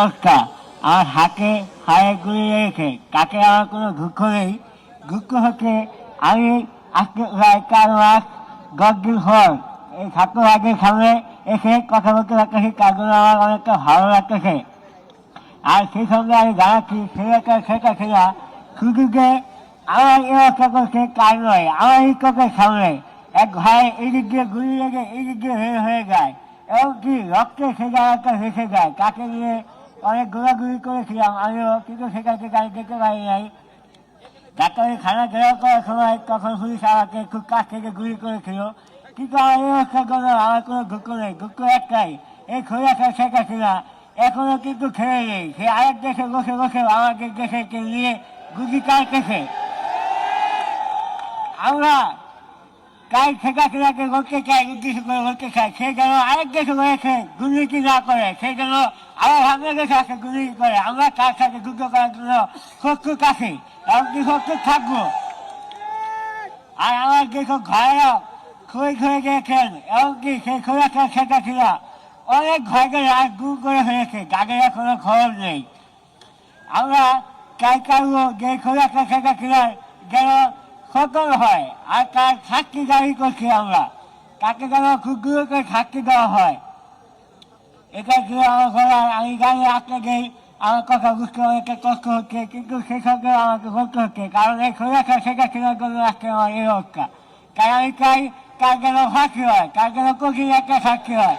অবস্থা আমার হাতে হাড়ে গুলি রেখে তাকে আমার কোনো দুঃখ নেই। দুঃখ হচ্ছে, আমি আজকে প্রায় চার মাস দশ দিন পর এই ছাত্র রাজ্যের সামনে এসে কথা বলতে পারতেছি তার জন্য আমার অনেকটা ভালো লাগতেছে। আর সেই সঙ্গে আমি জানাচ্ছি ছেলেটা সেটা ছেলে শুধু যে আমার এই অবস্থা করছে তার নয়, আমার চোখের সামনে এক ভাই এই দিক দিয়ে গুলি লেগে এই দিক দিয়ে হয়ে হয়ে যায়। এবং কি রক্তে সে জায়গাটা ভেসে যায়, তাকে নিয়ে অনেক ঘোরাঘুরি করেছিলাম আমিও কিন্তু সেটাকে গাড়ি দেখতে পারি নাই ডাক্তারি খানা ঘেরাও করার সময় তখন পুলিশ আমাকে খুব কাছ থেকে গুলি করেছিল কিন্তু আমার এই আমার কোনো দুঃখ নেই, দুঃখ একটাই, এই খোলাটা শেখ এখনও কিন্তু খেয়ে নেই। সে আরেক দেশে বসে বসে আমাদের দেশকে নিয়ে গুলি কাটতেছে। আমরা তাই শেখ হাসিনাকে বলতে চাই, উদ্দেশ্য করে বলতে চাই, সে যেন আরেক দেশে রয়েছে দুর্নীতি না করে, সে যেন আবার বাংলাদেশে আসে দুর্নীতি করে। আমরা তার সাথে যুদ্ধ করার জন্য শত্রুর কাছে এমনকি শত্রু থাকব? আর আমার যেসব ঘরেরা খুঁড়ে খুঁড়ে গিয়েছেন। এমনকি সেই খোলাটা শেখ হাসিনা অনেক ঘরকে রাত দূর করে ফেলেছে। তাদের কোনো খবর নেই। আমরা চাই চাইব যে খোলাটা শেখ হাসিনার যেন সকল হয়। আর তার সাক্ষী দাবি করছি আমরা। তাকে যেন খুব করে সাক্ষী দেওয়া হয়। এটা ছিল আমার বলার আমি জানি আপনাদের আমার কথা বুঝতে অনেকটা কষ্ট হচ্ছে, কিন্তু সেই সঙ্গে আমাকে বলতে হচ্ছে, কারণ এই খোলাটা সেটা হাসিনার জন্য রাখতে আমার এই অবস্থা তাই আমি চাই তার যেন ফাঁকি হয় তার যেন কঠিন একটা সাক্ষী হয়।